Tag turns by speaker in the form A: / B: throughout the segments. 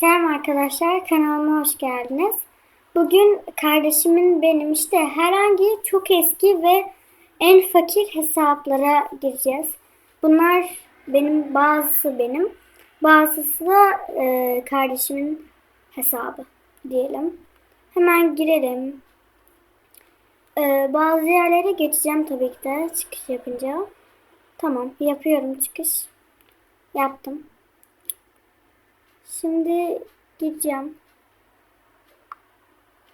A: Selam arkadaşlar, kanalıma hoş geldiniz. Bugün kardeşimin benim işte herhangi çok eski ve en fakir hesaplara gireceğiz. Bunlar benim, bazısı benim, bazısı da e, kardeşimin hesabı diyelim. Hemen girelim. E, bazı yerlere geçeceğim tabii ki de çıkış yapınca. Tamam, yapıyorum çıkış. Yaptım. Şimdi gideceğim.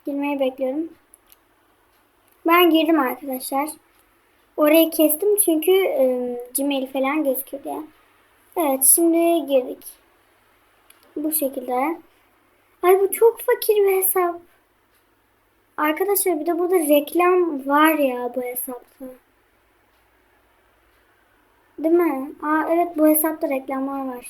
A: Girmeyi bekliyorum. Ben girdim arkadaşlar. Orayı kestim çünkü e, Gmail falan gözüküyor diye. Evet şimdi girdik. Bu şekilde. Ay bu çok fakir bir hesap. Arkadaşlar bir de burada reklam var ya bu hesapta. Değil mi? Aa evet bu hesapta reklamlar var.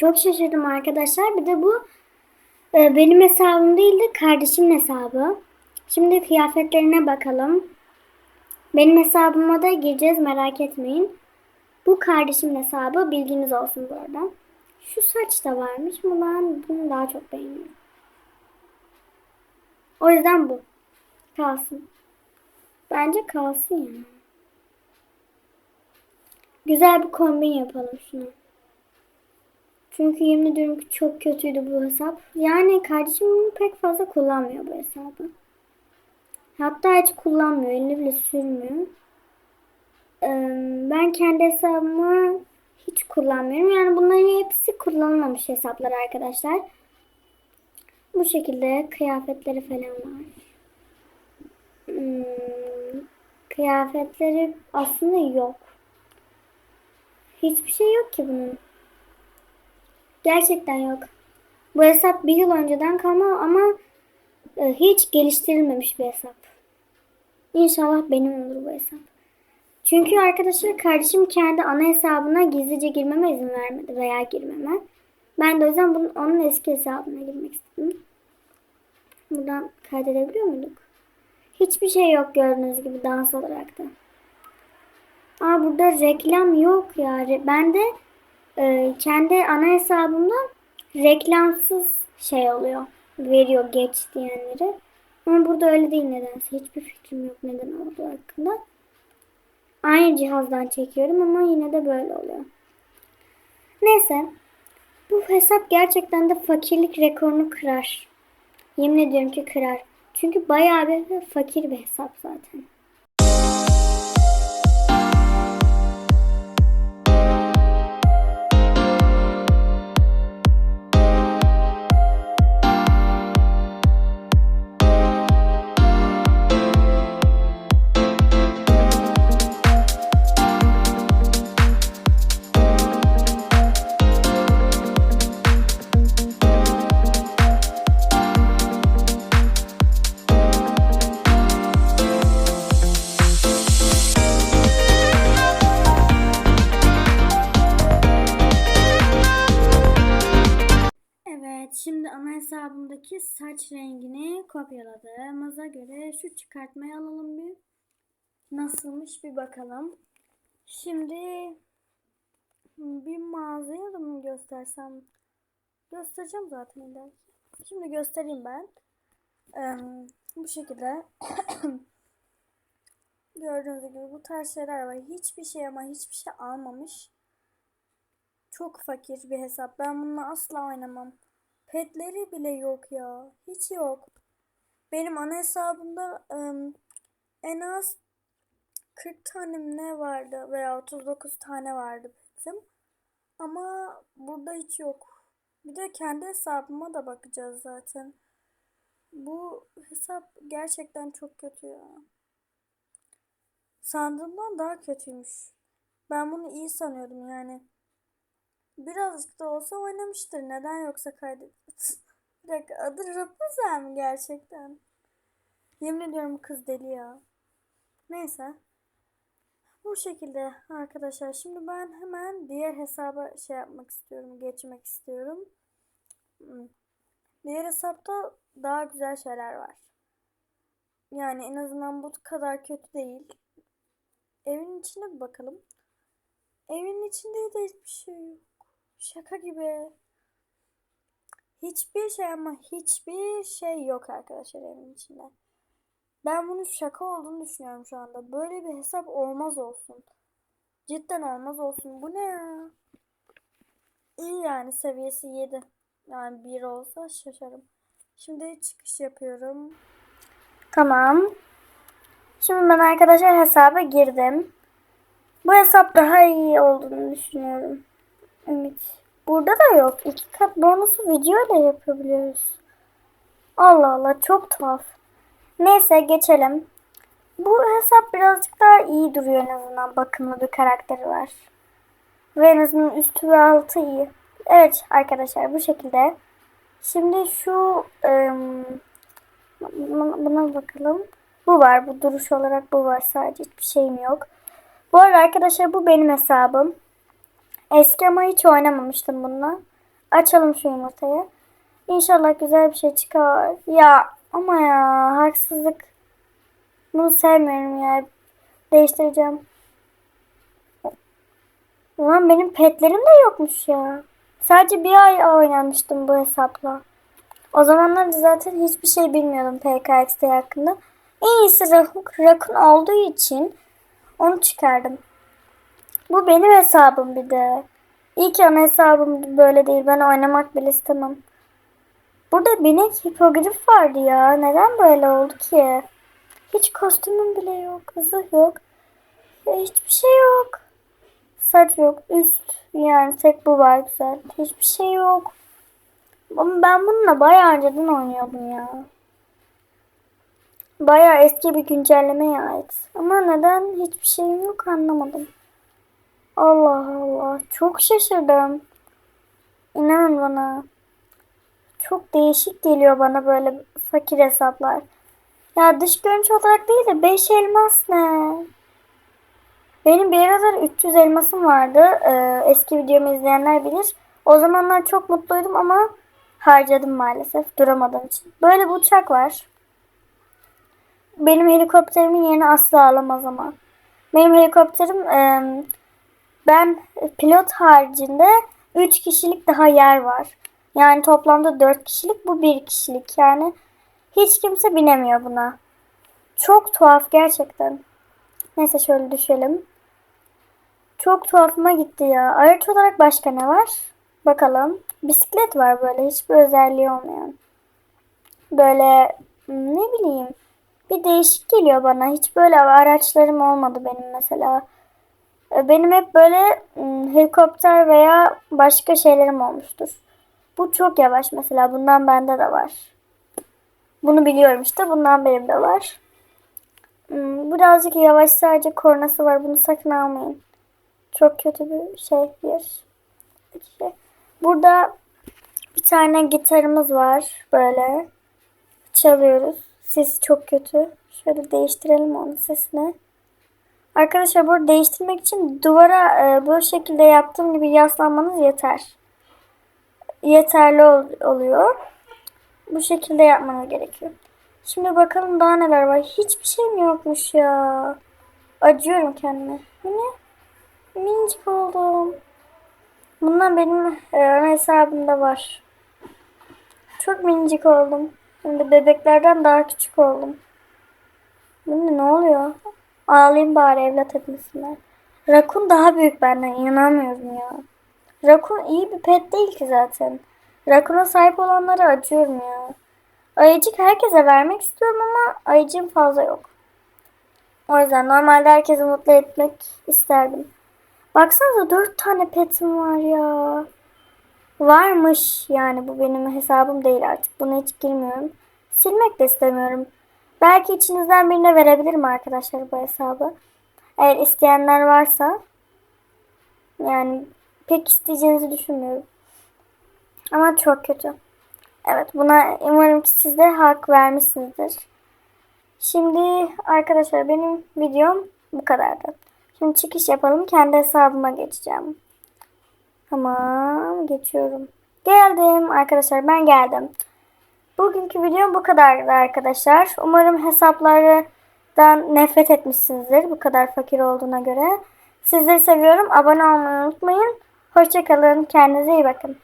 A: Çok şaşırdım arkadaşlar. Bir de bu e, benim hesabım değil de kardeşimin hesabı. Şimdi kıyafetlerine bakalım. Benim hesabıma da gireceğiz merak etmeyin. Bu kardeşimin hesabı bilginiz olsun bu arada. Şu saç da varmış ama ben bunu daha çok beğeniyorum. O yüzden bu. Kalsın. Bence kalsın ya. Güzel bir kombin yapalım şunu. Çünkü yemin ediyorum ki çok kötüydü bu hesap. Yani kardeşim pek fazla kullanmıyor bu hesabı. Hatta hiç kullanmıyor. Elini bile sürmüyor. Ben kendi hesabımı hiç kullanmıyorum. Yani bunların hepsi kullanılmamış hesaplar arkadaşlar. Bu şekilde kıyafetleri falan var. Hmm, Kıyafetleri aslında yok. Hiçbir şey yok ki bunun. Gerçekten yok. Bu hesap bir yıl önceden kalma ama e, hiç geliştirilmemiş bir hesap. İnşallah benim olur bu hesap. Çünkü arkadaşlar kardeşim kendi ana hesabına gizlice girmeme izin vermedi veya girmeme. Ben de o yüzden bunun, onun eski hesabına girmek istedim. Buradan kaydedebiliyor muyduk? Hiçbir şey yok gördüğünüz gibi dans olarak da. Aa burada reklam yok ya. Ben de e, kendi ana hesabımda reklamsız şey oluyor. Veriyor geç diyenleri. Ama burada öyle değil nedense. Hiçbir fikrim yok neden olduğu hakkında. Aynı cihazdan çekiyorum ama yine de böyle oluyor. Neyse. Bu hesap gerçekten de fakirlik rekorunu kırar. Yemin ediyorum ki kırar. Çünkü bayağı bir fakir bir hesap zaten. Kopyaladığımıza göre şu çıkartmayı alalım bir. Nasılmış bir bakalım. Şimdi bir mağazaya da mı göstersem? Göstereceğim zaten illa. Şimdi göstereyim ben. Ee, bu şekilde gördüğünüz gibi bu tarz şeyler var. Hiçbir şey ama hiçbir şey almamış. Çok fakir bir hesap. Ben bununla asla oynamam. Petleri bile yok ya. Hiç yok. Benim ana hesabımda ım, en az 40 tane ne vardı veya 39 tane vardı petim. Ama burada hiç yok. Bir de kendi hesabıma da bakacağız zaten. Bu hesap gerçekten çok kötü ya. Sandığımdan daha kötüymüş. Ben bunu iyi sanıyordum yani. Birazcık da olsa oynamıştır. Neden yoksa kaydet. Bir dakika adı Rapunzel mi gerçekten? Yemin ediyorum kız deli ya. Neyse. Bu şekilde arkadaşlar. Şimdi ben hemen diğer hesaba şey yapmak istiyorum. Geçmek istiyorum. Hmm. Diğer hesapta daha güzel şeyler var. Yani en azından bu kadar kötü değil. Evin içine bir bakalım. Evin içinde de hiçbir şey yok. Şaka gibi. Hiçbir şey ama hiçbir şey yok arkadaşlar evin içinde. Ben bunun şaka olduğunu düşünüyorum şu anda. Böyle bir hesap olmaz olsun. Cidden olmaz olsun. Bu ne ya? İyi yani seviyesi 7. Yani 1 olsa şaşarım. Şimdi çıkış yapıyorum. Tamam. Şimdi ben arkadaşlar hesaba girdim. Bu hesap daha iyi olduğunu düşünüyorum. Evet. Burada da yok. İki kat bonusu video ile yapabiliyoruz. Allah Allah çok tuhaf. Neyse geçelim. Bu hesap birazcık daha iyi duruyor en azından. Bakımlı bir karakteri var. Ve en azından üstü ve altı iyi. Evet arkadaşlar bu şekilde. Şimdi şu ım, buna bakalım. Bu var. Bu duruş olarak bu var. Sadece hiçbir şeyim yok. Bu arada arkadaşlar bu benim hesabım. Eski ama hiç oynamamıştım bununla. Açalım şu yumurtayı. İnşallah güzel bir şey çıkar. Ya ama ya haksızlık. Bunu sevmiyorum ya. Değiştireceğim. Ulan benim petlerim de yokmuş ya. Sadece bir ay oynamıştım bu hesapla. O zamanlar zaten hiçbir şey bilmiyordum PKXD hakkında. En iyisi Rakun olduğu için onu çıkardım. Bu benim hesabım bir de. İyi ki ana hesabım böyle değil. Ben oynamak bile istemem. Burada binek hipogrif vardı ya. Neden böyle oldu ki? Hiç kostümüm bile yok. Zırh yok. Ya hiçbir şey yok. Saç yok. Üst yani tek bu var güzel. Hiçbir şey yok. Ama ben bununla bayağı önceden oynuyordum ya. Bayağı eski bir güncellemeye ait. Ama neden hiçbir şeyim yok anlamadım. Allah Allah. Çok şaşırdım. İnanın bana. Çok değişik geliyor bana böyle fakir hesaplar. Ya dış görünüş olarak değil de 5 elmas ne? Benim bir aralar 300 elmasım vardı. Ee, eski videomu izleyenler bilir. O zamanlar çok mutluydum ama harcadım maalesef duramadığım için. Böyle bir uçak var. Benim helikopterimin yerini asla alamaz ama. Benim helikopterim e, ben pilot haricinde 3 kişilik daha yer var. Yani toplamda 4 kişilik bu 1 kişilik. Yani hiç kimse binemiyor buna. Çok tuhaf gerçekten. Neyse şöyle düşelim. Çok tuhafıma gitti ya. Araç olarak başka ne var? Bakalım. Bisiklet var böyle hiçbir özelliği olmayan. Böyle ne bileyim bir değişik geliyor bana. Hiç böyle araçlarım olmadı benim mesela. E, benim hep böyle helikopter veya başka şeylerim olmuştur. Bu çok yavaş mesela. Bundan bende de var. Bunu biliyorum işte. Bundan benim de var. Birazcık yavaş sadece kornası var. Bunu sakın almayın. Çok kötü bir şey. Bir. İki. Burada bir tane gitarımız var. Böyle. Çalıyoruz. Sesi çok kötü. Şöyle değiştirelim onun sesini. Arkadaşlar burada değiştirmek için duvara e, bu şekilde yaptığım gibi yaslanmanız yeter. Yeterli ol, oluyor. Bu şekilde yapmanız gerekiyor. Şimdi bakalım daha neler var. Hiçbir şey mi yokmuş ya? Acıyorum kendime. Ne? Minicik oldum. Bundan benim e, hesabımda var. Çok minicik oldum. Şimdi bebeklerden daha küçük oldum. Şimdi ne oluyor? Ağlayayım bari evlat etmesinler. Rakun daha büyük benden inanamıyorum ya. Rakun iyi bir pet değil ki zaten. Rakuna sahip olanlara acıyorum ya. Ayıcık herkese vermek istiyorum ama ayıcığım fazla yok. O yüzden normalde herkesi mutlu etmek isterdim. Baksanıza dört tane petim var ya. Varmış yani bu benim hesabım değil artık. Buna hiç girmiyorum. Silmek de istemiyorum. Belki içinizden birine verebilirim arkadaşlar bu hesabı. Eğer isteyenler varsa. Yani pek isteyeceğinizi düşünmüyorum. Ama çok kötü. Evet buna umarım ki siz de hak vermişsinizdir. Şimdi arkadaşlar benim videom bu kadardı. Şimdi çıkış yapalım. Kendi hesabıma geçeceğim. Tamam. Geçiyorum. Geldim arkadaşlar. Ben geldim. Bugünkü video bu kadardı arkadaşlar. Umarım hesaplardan nefret etmişsinizdir. Bu kadar fakir olduğuna göre. Sizleri seviyorum. Abone olmayı unutmayın. Hoşçakalın. Kendinize iyi bakın.